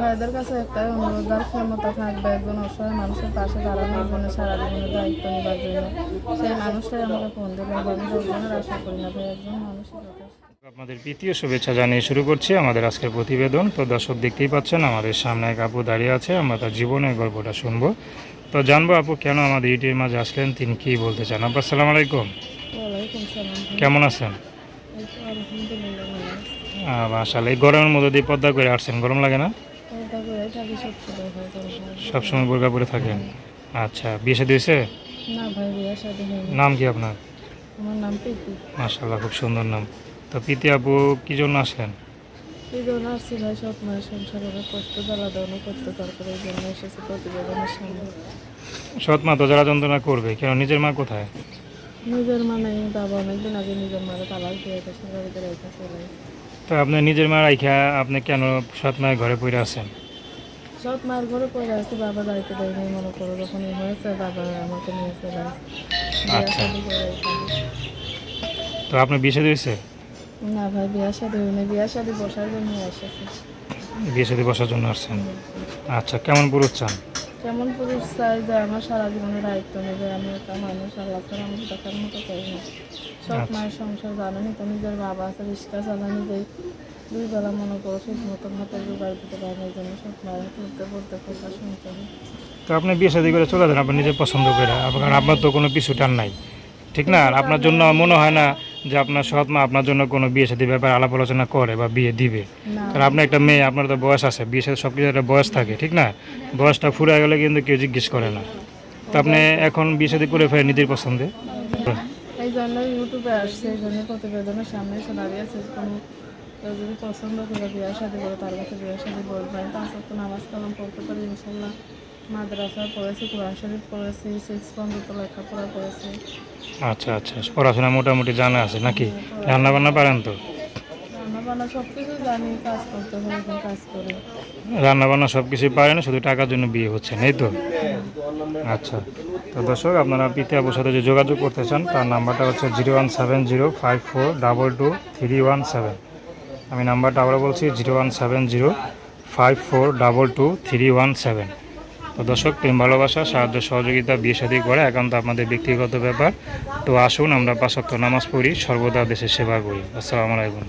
ভাইদের কাছে একটাই অনুরোধ আর ক্ষমতা থাকবে একজন অসহায় মানুষের পাশে দাঁড়ানোর জন্য সারা জীবনের দায়িত্ব নেবার জন্য। সেই মানুষটাই আমাকে ফোন দেবে আমি দশজনের আশা করি না ভাই একজন যথেষ্ট। আপনাদের তৃতীয় শুভেচ্ছা জানিয়ে শুরু করছি। আমাদের আজকের প্রতিবেদন তো দর্শক দেখতেই পাচ্ছেন আমাদের সামনে এক আপু দাঁড়িয়ে আছে আমরা তার জীবনের গল্পটা শুনব। তো জানব আপু কেন আমাদের ইউটিউবের মাঝে আসলেন তিনি কি বলতে চান? আপু আসসালামু আলাইকুম। ওয়ালাইকুম সালাম। ভাই। কেমন আছেন? মাসাল এই গরমের মধ্যে দিয়ে পদ্মা করে আসছেন গরম লাগে না। সবসময় বোরকা পরে থাকেন? আচ্ছা বিয়ে হয়েছে? শাদী হয়নি। নাম কি আপনার? আমার নাম প্রীতি। মাসাল্লাহ খুব সুন্দর নাম। তো প্রীতি আপু কী জন্য আসলেন? এই জন্য আসছি ভাই সব মায়ের সংসারে কষ্ট জ্বালা দেওয়ানো করতে তারপরে এই জন্য এসেছি প্রতিবেদনের সামনে। সৎ মা তো যারা যন্ত্রণা করবে কেন নিজের মা কোথায়? নিজের মানে বাবা অনেকদিন আগে নিজের মারে তালাক দিয়ে গেছে বাড়িতে রেখে চলে গেছে। তো আপনি নিজের মা রাইখা আপনি কেন সৎ মায়ের ঘরে পড়ে আছেন? সব মায়ের ঘরে পড়ে আছে বাবা দায়িত্ব দেয় নাই মনে করো যখন হয়েছে বাবা আমাকে নিয়ে চলে আচ্ছা। শাদী। তো আপনি বিয়ে সাথে হয়েছে? না ভাই বিয়ে শাদী হয়নি বিয়ে শাদী বসার জন্য এসেছে বিয়ে সাথে বসার জন্য আসছেন। আচ্ছা কেমন পুরুষ চান? কেমন পুরুষ চাই যে আমার সারা জীবনের দায়িত্ব নেবে আমি একটা মানুষ আল্লাহ ছাড়া আমি দেখার মতো করি না সব আচ্ছা। মায়ের সংসার জানেনি তো নিজের বাবা আছে রিক্সা চালানি দেয় দুই বেলা মনে করো ঠিক মতো ভাতের জোগাড় দিতে পারে না জন্য সব মায়ের তুলতে পড়তে কথা শুনতে হয়। তো আপনি বিয়ে সাথে করে চলে যান আপনি নিজে পছন্দ করে। আপনার আপনার তো কোনো পিছু টান নাই। ঠিক না? আর আপনার জন্য মনে হয় না যে আপনার সৎ মা আপনার জন্য কোনো বিয়ে সাথে ব্যাপারে আলাপ আলোচনা করে বা বিয়ে দিবে। কারণ আপনার একটা মেয়ে আপনার তো বয়স আছে বিয়ে সাথে সব কিছু একটা বয়স থাকে ঠিক না? বয়সটা ফুরে গেলে কিন্তু কেউ জিজ্ঞেস করে না। তো আপনি এখন বিয়ে সাথে করে ফেলে নিজের পছন্দে? এই জন্য ইউটিউবে আসছে এই জন্য প্রতিবেদনের সামনে এসে দাঁড়িয়েছে কোনো কেউ যদি পছন্দ করে শাদী করে তার কাছে বিয়ে শাদী বলবে আমি পাঁচ নামাজ কালাম পারি ইনশাল্লাহ। মাদ্রাসা পড়েছি কোরআন শরীফ পড়েছি সিক্স পর্যন্ত লেখাপড়া করেছি। আচ্ছা আচ্ছা পড়াশোনা মোটামুটি জানা আছে নাকি? রান্না বান্না পারেন তো? রান্না বান্না সব কিছু জানি কাজ করতে এখন কাজ করি। সব কিছুই পারেন শুধু টাকার জন্য বিয়ে হচ্ছে এই তো? আচ্ছা। তো দর্শক আপনারা পিতে আবুর সাথে যে যোগাযোগ করতে চান তার নাম্বারটা হচ্ছে zero one seven zero five four double two three one seven. আমি নাম্বারটা আবার বলছি zero one seven zero five four double two three one seven. তো দর্শক, প্রেম, ভালোবাসা, সাহায্য, সহযোগিতা, বিয়ে শাদী করে একান্ত আমাদের ব্যক্তিগত ব্যাপার। তো আসুন আমরা পাশাপ্ত নামাজ পড়ি, সর্বদা দেশের সেবা করি। আসসালামু আলাইকুম।